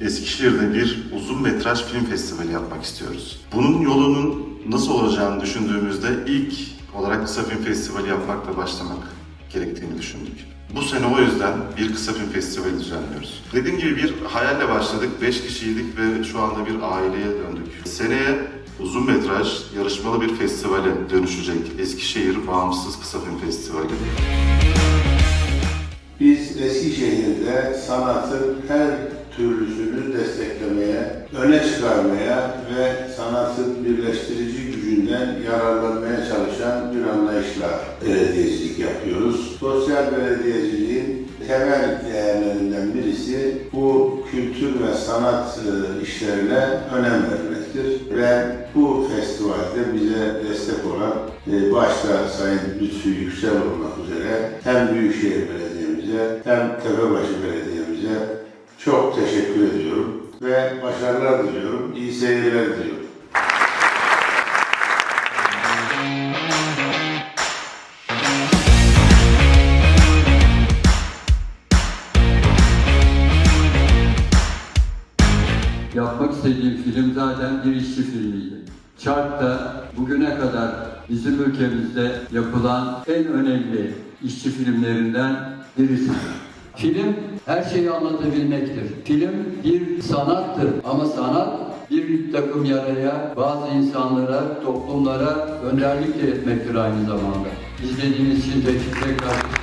Eskişehir'de bir uzun metraj film festivali yapmak istiyoruz. Bunun yolunun nasıl olacağını düşündüğümüzde ilk olarak kısa film festivali yapmakla başlamak gerektiğini düşündük. Bu sene o yüzden bir kısa film festivali düzenliyoruz. Dediğim gibi bir hayalle başladık. 5 kişiydik ve şu anda bir aileye döndük. Seneye uzun metraj yarışmalı bir festivale dönüşecek. Eskişehir Bağımsız Kısa Film Festivali. Eskişehir'de sanatın her türlüsünü desteklemeye, öne çıkarmaya ve sanatın birleştirici gücünden yararlanmaya çalışan bir anlayışla belediyecilik yapıyoruz. Sosyal belediyeciliğin temel değerlerinden birisi bu kültür ve sanat e, işlerine önem vermektir. Ve bu festivalde bize destek olan e, başta Sayın Lütfü Yüksel olmak üzere hem Büyükşehir Belediye'mize hem Tepebaşı Belediye'mize çok teşekkür ediyorum ve başarılar diliyorum, iyi seyirler diliyorum. Yapmak istediğim film zaten bir işçi filmiydi. Çark da bugüne kadar bizim ülkemizde yapılan en önemli işçi filmlerinden birisi. Film her şeyi anlatabilmektir. Film bir sanattır ama sanat bir takım yaraya, bazı insanlara, toplumlara önderlik de etmektir aynı zamanda. İzlediğiniz için teşekkür tekrar